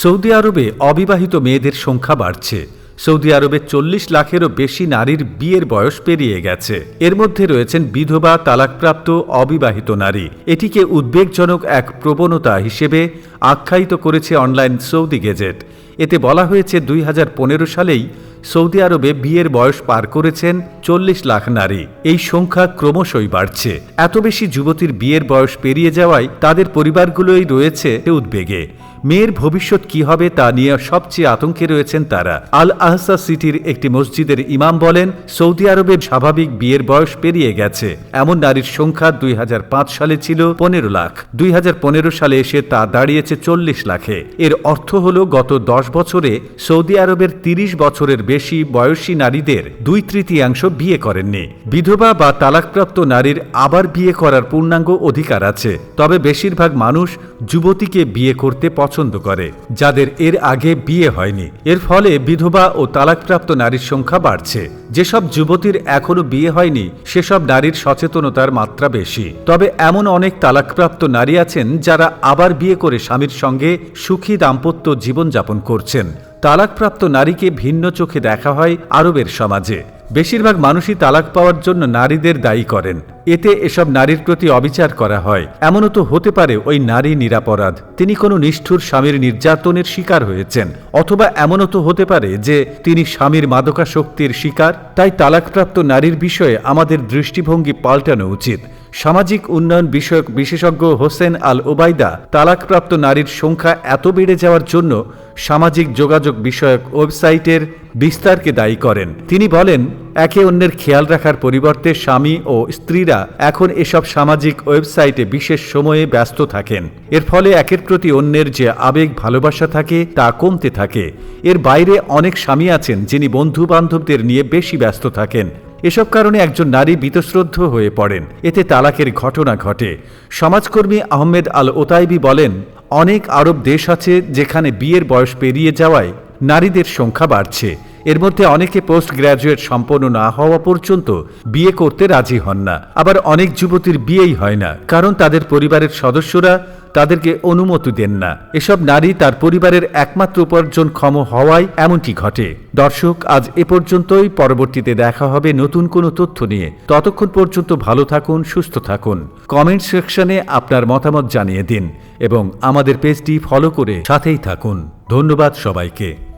Saudi আরবে অবিবাহিত মেয়েদের সংখ্যা বাড়ছে। সৌদি আরবে চল্লিশ লাখেরও বেশি নারীর বিয়ের বয়স পেরিয়ে গেছে। এর মধ্যে রয়েছেন বিধবা তালাকপ্রাপ্ত অবিবাহিত নারী। এটিকে উদ্বেগজনক এক প্রবণতা হিসেবে আখ্যায়িত করেছে অনলাইন সৌদি গেজেট। এতে বলা হয়েছে, দুই হাজার পনেরো সালেই সৌদি আরবে বিয়ের বয়স পার করেছেন চল্লিশ লাখ নারী। এই সংখ্যা ক্রমশই বাড়ছে। এত বেশি যুবতীর বিয়ের বয়স পেরিয়ে যাওয়ায় তাদের পরিবারগুলোই রয়েছে উদ্বেগে। মেয়ের ভবিষ্যৎ কি হবে তা নিয়ে সবচেয়ে আতঙ্কে রয়েছেন তারা। আল আহসা সিটির একটি মসজিদের ইমাম বলেন, সৌদি আরবে স্বাভাবিক বিয়ের বয়স পেরিয়ে গেছে। এমন নারীর সংখ্যা দুই সালে ছিল পনেরো লাখ। দুই সালে এসে তা দাঁড়িয়েছে চল্লিশ লাখে। এর অর্থ হল, গত দশ বছরে সৌদি আরবের তিরিশ বছরের বেশি বয়সী নারীদের দুই তৃতীয়াংশ বিয়ে করেননি। বিধবা বা তালাকপ্রাপ্ত নারীর আবার বিয়ে করার পূর্ণাঙ্গ অধিকার আছে। তবে বেশিরভাগ মানুষ যুবতীকে বিয়ে করতে পছন্দ করে, যাদের এর আগে বিয়ে হয়নি। এর ফলে বিধবা ও তালাকপ্রাপ্ত নারীর সংখ্যা বাড়ছে। যেসব যুবতীর এখনও বিয়ে হয়নি, সেসব নারীর সচেতনতার মাত্রা বেশি। তবে এমন অনেক তালাকপ্রাপ্ত নারী আছেন যারা আবার বিয়ে করে স্বামীর সঙ্গে সুখী দাম্পত্য জীবনযাপন করছেন। তালাকপ্রাপ্ত নারীকে ভিন্ন চোখে দেখা হয় আরবের সমাজে। বেশিরভাগ মানুষই তালাক পাওয়ার জন্য নারীদের দায়ী করেন। এতে এসব নারীর প্রতি অবিচার করা হয়। এমনও তো হতে পারে ওই নারী নিরাপরাধ। তিনি কোনো নিষ্ঠুর স্বামীর নির্যাতনের শিকার হয়েছেন। অথবা এমনও তো হতে পারে যে তিনি স্বামীর মাদকাশক্তির শিকার। তাই তালাকপ্রাপ্ত নারীর বিষয়ে আমাদের দৃষ্টিভঙ্গি পাল্টানো উচিত। সামাজিক উন্নয়ন বিষয়ক বিশেষজ্ঞ হোসেন আল ওবায়দা, তালাকপ্রাপ্ত নারীর সংখ্যা এত বেড়ে যাওয়ার জন্য সামাজিক যোগাযোগ বিষয়ক ওয়েবসাইটের বিস্তারকে দায়ী করেন। তিনি বলেন একে অন্যের খেয়াল রাখার পরিবর্তে স্বামী ও স্ত্রীরা এখন এসব সামাজিক ওয়েবসাইটে বিশেষ সময়ে ব্যস্ত থাকেন। এর ফলে একের প্রতি অন্যের যে আবেগ ভালোবাসা থাকে, তা কমতে থাকে। এর বাইরে অনেক স্বামী আছেন যিনি বন্ধু বান্ধবদের নিয়ে বেশি ব্যস্ত থাকেন। এসব কারণে একজন নারী বীতশ্রদ্ধ হয়ে পড়েন। এতে তালাকের ঘটনা ঘটে। সমাজকর্মী আহমেদ আল ওতাইবি বলেন, অনেক আরব দেশ আছে যেখানে বিয়ের বয়স পেরিয়ে যাওয়ায় নারীদের সংখ্যা বাড়ছে। এর মধ্যে অনেকে পোস্ট গ্র্যাজুয়েট সম্পন্ন না হওয়া পর্যন্ত বিয়ে করতে রাজি হন না। আবার অনেক যুবতীর বিয়েই হয় না, কারণ তাদের পরিবারের সদস্যরা তাদেরকে অনুমতি দেন না। এসব নারী তার পরিবারের একমাত্র উপার্জনক্ষম হওয়ায় এমনটি ঘটে। দর্শক, আজ এ পর্যন্তই। পরবর্তীতে দেখা হবে নতুন কোনো তথ্য নিয়ে। ততক্ষণ পর্যন্ত ভালো থাকুন, সুস্থ থাকুন। কমেন্ট সেকশনে আপনার মতামত জানিয়ে দিন এবং আমাদের পেজটি ফলো করে সাথেই থাকুন। ধন্যবাদ সবাইকে।